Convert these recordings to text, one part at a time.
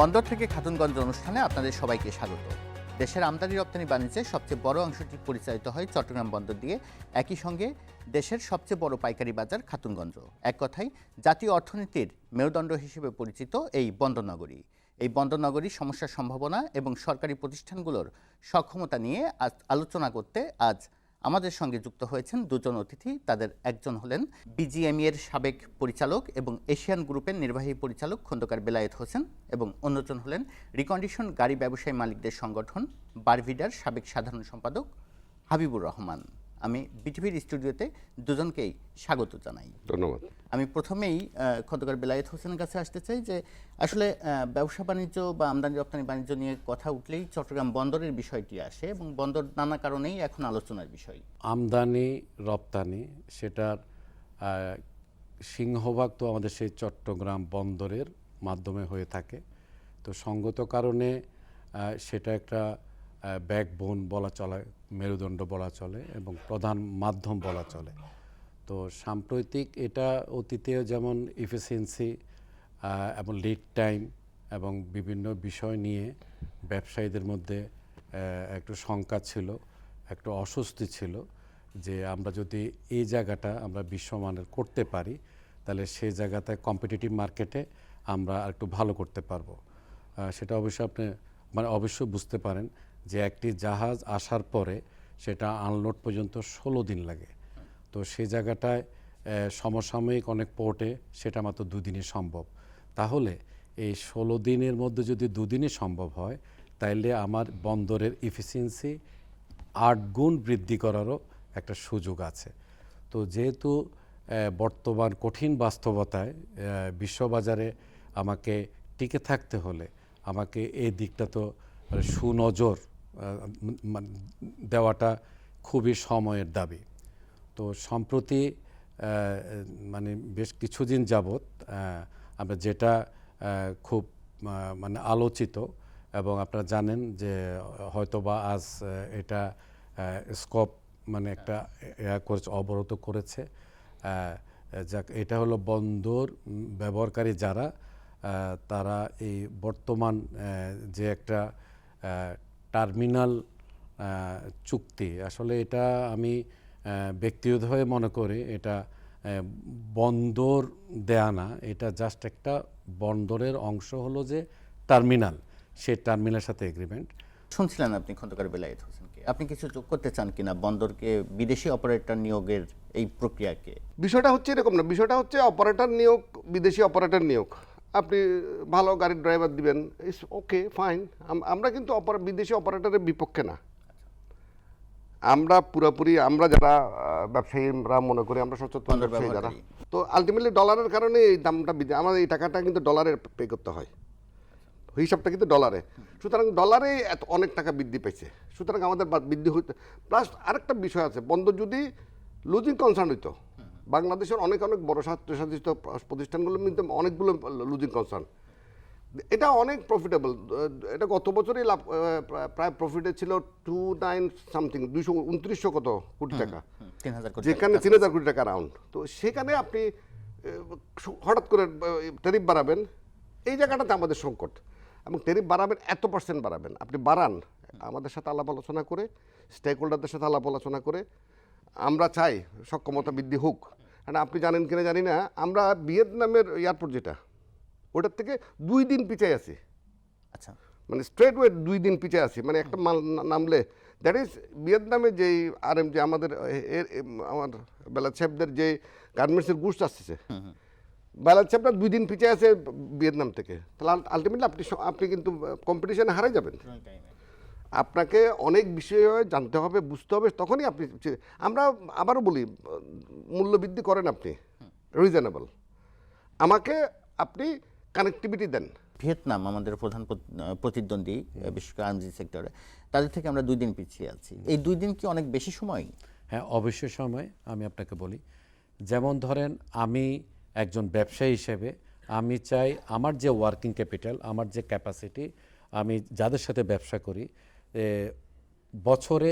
বন্দর থেকে খাতুনগঞ্জ অনুষ্ঠানে আপনাদের সবাইকে স্বাগত। দেশের আমদানি রপ্তানি বাণিজ্যে সবচেয়ে বড় অংশটি পরিচালিত হয় চট্টগ্রাম বন্দর দিয়ে। একই সঙ্গে দেশের সবচেয়ে বড় পাইকারি বাজার খাতুনগঞ্জ। এক কথায়, জাতীয় অর্থনীতির মেরুদণ্ড হিসেবে পরিচিত এই বন্দরনগরী এই বন্দরনগরীর সমস্যার সম্ভাবনা এবং সরকারি প্রতিষ্ঠানগুলোর সক্ষমতা নিয়ে আজ আলোচনা করতে আজ আমাদের সঙ্গে যুক্ত হয়েছেন দুজন অতিথি। তাদের একজন হলেন বিজিএমই এর সাবেক পরিচালক এবং এশিয়ান গ্রুপের নির্বাহী পরিচালক খন্দকার বেলায়েত হোসেন এবং অন্যজন হলেন রিকন্ডিশন গাড়ি ব্যবসায়ী মালিকদের সংগঠন, বারভিডার সাবেক সাধারণ সম্পাদক হাবিবুর রহমান। আমি বিটিভির স্টুডিওতে দুজনকেই স্বাগত জানাই। ধন্যবাদ। আমি প্রথমেই খন্দকার বেলায়েত হোসেনের কাছে আসতে চাই যে আসলে ব্যবসা বাণিজ্য বা আমদানি রপ্তানি বাণিজ্য নিয়ে কথা উঠলেই চট্টগ্রাম বন্দরের বিষয়টি আসে এবং বন্দর নানা কারণেই এখন আলোচনার বিষয়। আমদানি রপ্তানি সেটার সিংহভাগ তো আমাদের সেই চট্টগ্রাম বন্দরের মাধ্যমে হয়ে থাকে। তো সঙ্গত কারণে সেটা একটা ব্যাকবোন বলা চলে, মেরুদণ্ড বলা চলে এবং প্রধান মাধ্যম বলা চলে। তো সাম্প্রতিক এটা অতীতেও যেমন ইফিসিয়েন্সি এবং লিড টাইম এবং বিভিন্ন বিষয় নিয়ে ব্যবসায়ীদের মধ্যে একটু শঙ্কা ছিল, একটু অস্বস্তি ছিল যে আমরা যদি এই জায়গাটা আমরা বিশ্বমানের করতে পারি, তাহলে সেই জায়গাতে কম্পিটিটিভ মার্কেটে আমরা একটু ভালো করতে পারব। সেটা অবশ্যই আপনি মানে অবশ্যই বুঝতে পারেন যে একটি জাহাজ আসার পরে সেটা আনলোড পর্যন্ত ষোলো দিন লাগে। তো সেই জায়গাটায় সমসাময়িক অনেক পোর্টে সেটা মাত্র দুদিনে সম্ভব। তাহলে এই ষোলো দিনের মধ্যে যদি দুদিনে সম্ভব হয়, তাইলে আমার বন্দরের ইফিসিয়েন্সি আট গুণ বৃদ্ধি করারও একটা সুযোগ আছে। তো যেহেতু বর্তমান কঠিন বাস্তবতায় বিশ্ববাজারে আমাকে টিকে থাকতে হলে আমাকে এই দিকটা তো মানে সুনজর দেওয়াটা খুবই সময়ের দাবি। তো সম্প্রতি মানে বেশ কিছুদিন যাবৎ আমরা যেটা খুব মানে আলোচিত এবং আপনারা জানেন যে হয়তোবা আজ এটা স্কোপ মানে একটা করেছে অবরত করেছে। যাক, এটা হলো বন্দর ব্যবহারকারী যারা তারা এই বর্তমান যে একটা টার্মিনাল চুক্তি। আসলে এটা আমি ব্যক্তিগতভাবে মনে করি এটা বন্দর দেয়া না। এটা জাস্ট একটা বন্দরের অংশ হলো যে টার্মিনাল সে টার্মিনালের সাথে এগ্রিমেন্ট শুনছিলেন আপনি খন্দকার বেলায়েত হোসেনকে? আপনি কিছু যোগ করতে চান কিনা বন্দরকে বিদেশি অপারেটর নিয়োগের এই প্রক্রিয়াকে? বিষয়টা হচ্ছে এরকম না। বিষয়টা হচ্ছে অপারেটর নিয়োগ বিদেশি অপারেটর নিয়োগ। আপনি ভালো গাড়ির ড্রাইভার দিবেন ইস ওকে ফাইন আমরা কিন্তু অপার- বিদেশি অপারেটরের বিপক্ষে না। আমরা পুরোপুরি আমরা যারা ব্যবসায়ীরা মনে করি আমরা সচেতন ব্যবসায়ী যারা। তো আলটিমেটলি ডলারের কারণে এই দামটা আমাদের এই টাকাটা কিন্তু ডলারের পে করতে হয়। হিসাবটা কিন্তু ডলারে সুতরাং ডলারে এত অনেক টাকা বৃদ্ধি পেয়েছে সুতরাং আমাদের বৃদ্ধি হইতে প্লাস আরেকটা বিষয় আছে বন্ধ যদি লুজিং কনসার্ন হইতো বাংলাদেশের অনেক অনেক বড় স্বায়ত্তশাসিত প্রতিষ্ঠানগুলোর মধ্যে অনেকগুলো লুজিং কনসার্ন এটা অনেক প্রফিটেবল এটা গত বছরই লাভ প্রায়- প্রফিটে ছিল টু নাইন সামথিং দুইশো উনত্রিশশো কত কোটি টাকা। যেখানে তিন হাজার কোটি টাকা রাউন্ড তো সেখানে আপনি হঠাৎ করে ট্যারিফ বাড়াবেন এই জায়গাটাতে আমাদের সংকট। এবং ট্যারিফ বাড়াবেন এত পার্সেন্ট বাড়াবেন। আপনি বাড়ান আমাদের সাথে আলাপ আলোচনা করে স্টেক হোল্ডারদের সাথে আলাপ আলোচনা করে আমরা চাই সক্ষমতা বৃদ্ধি হোক। কারণ আপনি জানেন কিনা জানি না আমরা ভিয়েতনামের এয়ারপোর্ট যেটা ওটার থেকে দুই দিন পিছিয়ে আছি। আচ্ছা। মানে স্ট্রেট ওয়ে দুই দিন পিছিয়ে আছি। মানে একটা মাল নামলে দ্যাট ইজ ভিয়েতনামে যেই আর এম যে আমাদের আমার বেলাদ সাহেবদের যে গার্মেন্টসের গুডস আসতেছে বেলাদ সাহেবরা দুই দিন পিছিয়ে আছে ভিয়েতনাম থেকে। তাহলে আলটিমেটলি আপনি আপনি কিন্তু কম্পিটিশনে হারাই যাবেন। আপনাকে অনেক বিষয়ে জানতে হবে বুঝতে হবে তখনই আপনি আমরা আবারও বলি মূল্যবৃদ্ধি করেন আপনি রিজনেবল আমাকে আপনি কানেক্টিভিটি দেন। ভিয়েতনাম আমাদের প্রধান প্রতিদ্বন্দ্বী বিশেষ করে আর্মজি সেক্টরে তাদের থেকে আমরা দুই দিন পিছিয়ে আছি। এই দুই দিন কি অনেক বেশি সময়? হ্যাঁ অবশ্যই সময় আমি আপনাকে বলি। যেমন ধরেন আমি একজন ব্যবসায়ী হিসেবে আমি চাই আমার যে ওয়ার্কিং ক্যাপিটাল আমার যে ক্যাপাসিটি আমি যাদের সাথে ব্যবসা করি বছরে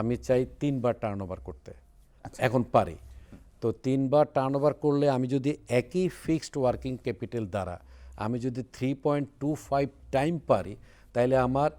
আমি চাই তিনবার টার্ন ওভার করতে এখন পারি। তো তিনবার টার্ন ওভার করলে আমি যদি একই ফিক্সড ওয়ার্কিং ক্যাপিটাল দ্বারা আমি যদি three point two five time পারি তাহলে আমার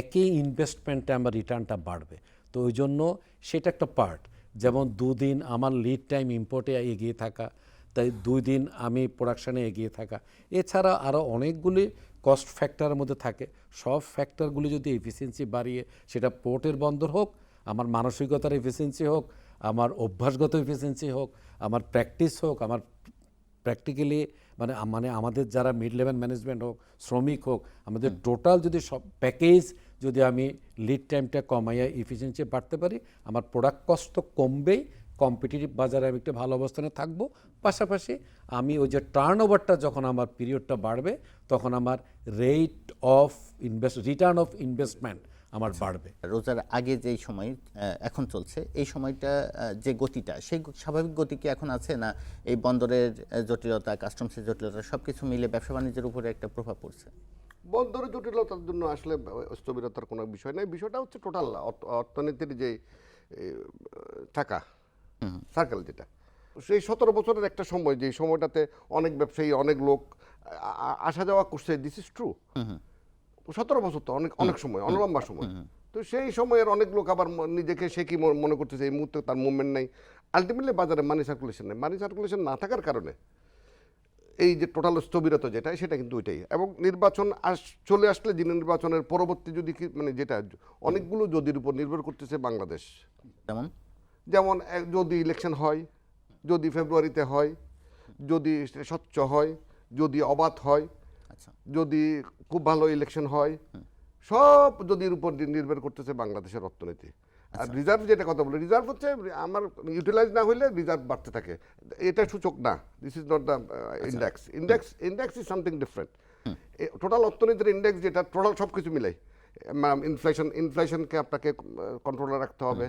একই ইনভেস্টমেন্টে আমার রিটার্নটা বাড়বে। তো ওই জন্য সেটা একটা পার্ট যেমন দুদিন আমার লিড টাইম ইম্পোর্টে এগিয়ে থাকা তাই দুই দিন আমি প্রোডাকশানে এগিয়ে থাকা। এছাড়া আরও অনেকগুলি কস্ট ফ্যাক্টরের মধ্যে থাকে। সব ফ্যাক্টরগুলি যদি এফিসিয়েন্সি বাড়িয়ে সেটা পোর্টের বন্দর হোক আমার মানসিকতার এফিসিয়েন্সি হোক আমার অভ্যাসগত এফিসিয়েন্সি হোক আমার প্র্যাকটিস হোক আমার প্র্যাকটিক্যালি মানে মানে আমাদের যারা মিড লেভেল ম্যানেজমেন্ট হোক শ্রমিক হোক আমাদের টোটাল যদি সব প্যাকেজ যদি আমি লিড টাইমটা কমাইয়া ইফিসিয়েন্সি বাড়তে পারি আমার প্রোডাক্ট কস্ট তো কমবেই কম্পিটিটিভ বাজারে আমি একটা ভালো অবস্থানে থাকব। পাশাপাশি আমি ওই যে টার্ন ওভারটা যখন আমার পিরিয়ডটা বাড়বে তখন আমার rate of invest return of investment আমার বাড়বে। রোজার আগে যেই সময় এখন চলছে এই সময়টা যে গতিটা সেই স্বাভাবিক গতি কি এখন আছে না এই বন্দরের জটিলতা কাস্টমসের জটিলতা সব কিছু মিলে ব্যবসা বাণিজ্যের উপরে একটা প্রভাব পড়ছে? বন্দরের জটিলতার জন্য আসলে স্থবিরতার কোনো বিষয় নেই। বিষয়টা হচ্ছে টোটাল অর্থনীতির যে টাকা সার্কেল যেটা। সেই সতেরো বছরের একটা সময়, যে সময়টাতে অনেক ব্যবসায়ী, অনেক লোক আসা যাওয়া করছে দিস ইজ ট্রু সতেরো বছর তো অনেক অনেক সময়, অনলম্বা সময়। তো সেই সময়ের অনেক লোক আবার নিজেকে সে কি মনে করতেছে, এই মুহূর্তে তার মুভমেন্ট নেই। আলটিমেটলি বাজারে মানি সার্কুলেশন নেই। মানি সার্কুলেশন না থাকার কারণে এই যে টোটাল স্থবিরতা যেটা, সেটা কিন্তু ওইটাই। এবং নির্বাচন আস, চলে আসলে যিনি নির্বাচনের পরবর্তী যদি মানে যেটা, অনেকগুলো যদির উপর নির্ভর করতেছে বাংলাদেশ। যেমন? যেমন যদি ইলেকশন হয় যদি ফেব্রুয়ারিতে হয় যদি স্বচ্ছ হয় যদি অবাধ হয় আচ্ছা। যদি খুব ভালো ইলেকশন হয় সব যদির উপর নির্ভর করতেছে বাংলাদেশের অর্থনীতি। আর রিজার্ভ যেটা কথা বলে রিজার্ভ হচ্ছে আমার ইউটিলাইজ না হইলে রিজার্ভ বাড়তে থাকে। এটা সূচক না। This is not the index index index is something different total অর্থনীতির ইন্ডেক্স যেটা টোটাল সব কিছু মিলাই ইনফ্লেশন ইনফ্লেশনকে আপনাকে কন্ট্রোলে রাখতে হবে।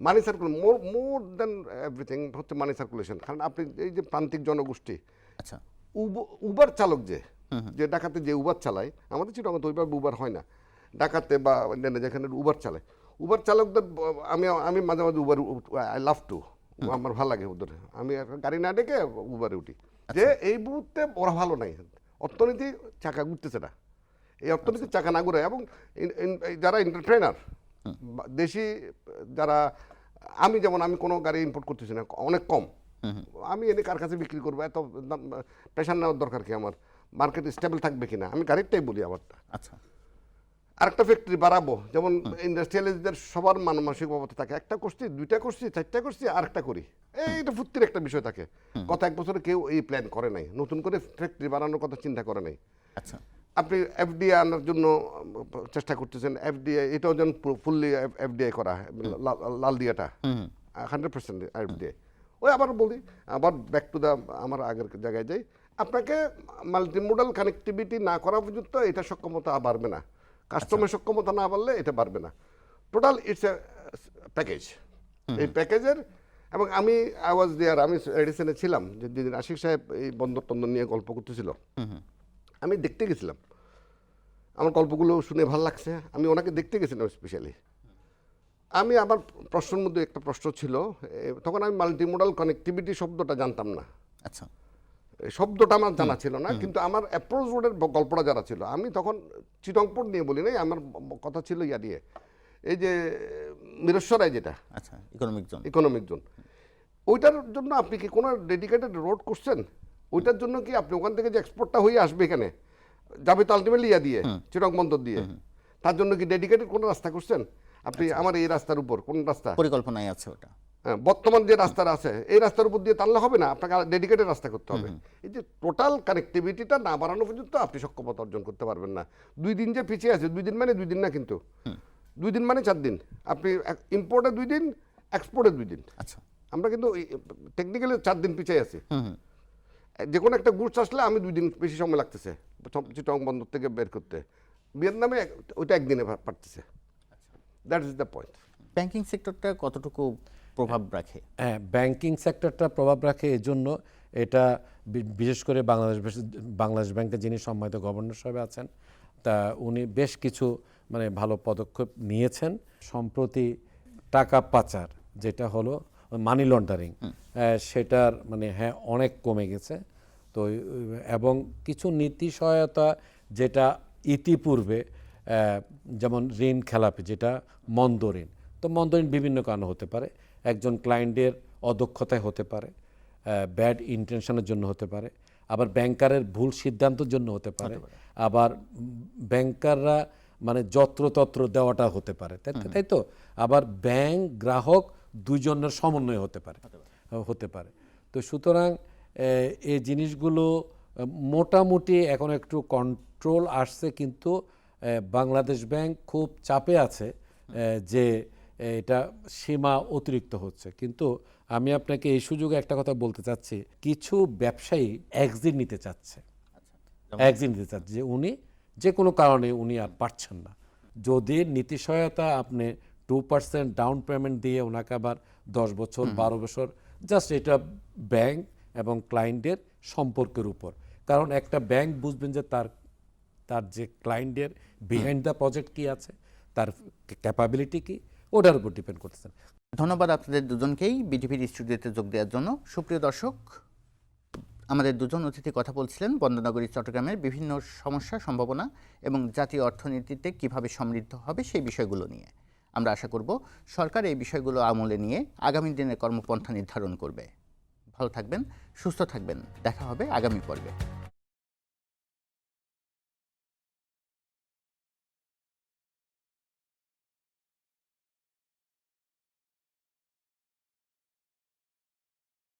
মানি সার্কুলেশন মোর মোর দেন এভরিথিং হচ্ছে মানি সার্কুলেশন কারণ আপনি এই যে প্রান্তিক জনগোষ্ঠী আচ্ছা। উব- উবার চালক যে যে ডাকাতে যে উবার চালায় আমাদের চিটাঙ্গ তো ওইভাবে উবার হয় না। ডাকাতে বা অন্যান্য যেখানে উবার চালায়। উবার চালকদের আমি আমি মাঝে মাঝে উবার আই লাভ টু আমার ভালো লাগে ওদের আমি গাড়ি না ডেকে উবারে উঠি। যে এই মুহূর্তে ওরা ভালো নাই। অর্থনীতি চাকা ঘুরতেছে না। এই অর্থনীতির চাকা না ঘুরে এবং যারা এন্টারপ্রেনার দেশি যারা আমি যেমন আমি কোনো গাড়ি ইম্পোর্ট করতেছি না অনেক কম। আমি এনে কার কাছে বিক্রি করব? এত প্রেশার নেওয়ার দরকার কি আমার? মার্কেট স্টেবল থাকবে কিনা? আমি গাড়িরটাই বলি আমারটা। আচ্ছা। আরেকটা ফ্যাক্টরি বাড়াবো। যেমন ইন্ডাস্ট্রিয়ালিস্টদের সবার মান মানসিক বাবদ থাকে। একটা করছি দুইটা করছি চারটা করছি আরেকটা করি। এইটা ফুর্তির একটা বিষয় থাকে। গত এক বছরে কেউ এই প্ল্যান করে নাই। নতুন করে ফ্যাক্টরি বানানোর কথা চিন্তা করে নাই। আচ্ছা। আপনি এফডিআই আনার জন্য চেষ্টা করতেছেন। এফডিআই এটাও যেন ফুললি এফডিআই করা লাল- দিয়াটা। হান্ড্রেড পার্সেন্ট এফডিআই ওই আবার বলি আবার ব্যাক টু দ্য আমার আগের জায়গায় যাই। আপনাকে মাল্টিমোডাল কানেক্টিভিটি না করা পর্যন্ত এটা সক্ষমতা বাড়বে না। কাস্টমার সক্ষমতা না বাড়লে এটা বাড়বে না। টোটাল ইটস এ প্যাকেজ এই প্যাকেজের এবং আমি আই ওয়াজ দেয়ার আমি এডিসনে ছিলাম যে আশিক সাহেব এই বন্দর টন্দর নিয়ে গল্প করতেছিল। আমি দেখতে গেছিলাম। আমার গল্পগুলো শুনে ভালো লাগছে আমি ওনাকে দেখতে গেছিলাম স্পেশালি আমি আমার প্রশ্নের মধ্যে একটা প্রশ্ন ছিল তখন আমি মাল্টিমোডাল কানেক্টিভিটি শব্দটা জানতাম না। আচ্ছা। শব্দটা আমার জানা ছিল না কিন্তু আমার অ্যাপ্রোচ রোডের গল্পটা জানা ছিল আমি তখন চিটংপোর্ট নিয়ে বলি নাই আমার কথা ছিল ইয়া দিয়ে। এই যে মিরেশ্বরায় যেটা। আচ্ছা ইকোনমিক জোন ইকোনমিক জোন ওইটার জন্য আপনি কি কোনো ডেডিকেটেড রোড করছেন? ওইটার জন্য কি আপনি ওখান থেকে যে এক্সপোর্টটা হয়ে আসবে এখানে যাবে তো আলটিমেটলি ইয়া দিয়ে চিরং বন্দর দিয়ে। তার জন্য কি ডেডিকেটেড কোনো রাস্তা করছেন আপনি আমার এই রাস্তার উপর কোন রাস্তা? পরিকল্পনায় আছে ওটা। হ্যাঁ, বর্তমান যে রাস্তাটা আছে এই রাস্তার উপর দিয়ে টানলে হবে না? আপনাকে ডেডিকেটেড রাস্তা করতে হবে। এই যে টোটাল কানেক্টিভিটিটা না বাড়ানো পর্যন্ত আপনি সক্ষমতা অর্জন করতে পারবেন না। দুই দিন যে পিছিয়ে আছে দুই দিন মানে দুই দিন না কিন্তু। দুই দিন মানে চার দিন। আপনি ইম্পোর্টে দুই দিন এক্সপোর্টে দুই দিন। আচ্ছা। আমরা কিন্তু টেকনিক্যালি চার দিন পিছিয়ে আছি। যে কোনো একটা গুডস আসলে আমি দুই দিন বেশি সময় লাগতেছে। চিটং বন্দর থেকে বের করতে। ভিয়েতনামে এক- ওইটা একদিনে পারতেছে। That is the point banking সেক্টরটা কতটুকু প্রভাব রাখে? হ্যাঁ ব্যাংকিং সেক্টরটা প্রভাব রাখে এজন্য এটা বিশেষ করে বাংলাদেশ বাংলাদেশ ব্যাংকের যিনি সম্মানিত গভর্নর সাহেব আছেন তা উনি বেশ কিছু মানে ভালো পদক্ষেপ নিয়েছেন। সম্প্রতি টাকা পাচার যেটা হলো মানি লন্ডারিং সেটার মানে হ্যাঁ অনেক কমে গেছে। তো এবং কিছু নীতি সহায়তা যেটা ইতিপূর্বে যেমন ঋণ খেলাপি যেটা মন্দ ঋণ। তো মন্দ ঋণ বিভিন্ন কারণে হতে পারে। একজন ক্লায়েন্টের অদক্ষতায় হতে পারে ব্যাড ইন্টেনশনের জন্য হতে পারে। আবার ব্যাংকারের ভুল সিদ্ধান্তের জন্য হতে পারে। আবার ব্যাংকাররা মানে যত্রতত্র দেওয়াটা হতে পারে। তাই তাই তো? আবার ব্যাংক গ্রাহক দুইজনের সমন্বয় হতে পারে। হতে পারে। তো সুতরাং এই জিনিসগুলো মোটামুটি এখন একটু কন্ট্রোল আসছে কিন্তু বাংলাদেশ ব্যাংক খুব চাপে আছে যে এটা সীমা অতিরিক্ত হচ্ছে। কিন্তু আমি আপনাকে এই সুযোগে একটা কথা বলতে চাচ্ছি কিছু ব্যবসায়ী এক্সিট নিতে চাচ্ছে। এক্সিট নিতে চাচ্ছে। যে উনি যে কোনো কারণে উনি আর পারছেন না। যদি নীতি সহায়তা আপনি টু পার্সেন্ট ডাউন পেমেন্ট দিয়ে ওনাকে আবার দশ বছর বারো বছর জাস্ট এটা ব্যাংক এবং ক্লায়েন্টের সম্পর্কের উপর। কারণ একটা ব্যাংক বুঝবেন যে তার তার যে ক্লায়েন্টের বিহাইন্ড দ্য প্রজেক্ট কি আছে তার ক্যাপাবিলিটি কি ওটার উপর ডিপেন্ড করতেছেন। ধন্যবাদ আপনাদের দুজনকেই বিটিভির স্টুডিওতে যোগ দেওয়ার জন্য। সুপ্রিয় দর্শক আমাদের দুজন অতিথি কথা বলছিলেন বন্দনগরী চট্টগ্রামের বিভিন্ন সমস্যা সম্ভাবনা এবং জাতীয় অর্থনীতিতে কীভাবে সমৃদ্ধ হবে সেই বিষয়গুলো নিয়ে। আমরা আশা করব সরকার এই বিষয়গুলো আমলে নিয়ে আগামী দিনের কর্মপন্থা নির্ধারণ করবে। ভালো থাকবেন, সুস্থ থাকবেন। দেখা হবে আগামী পর্বে।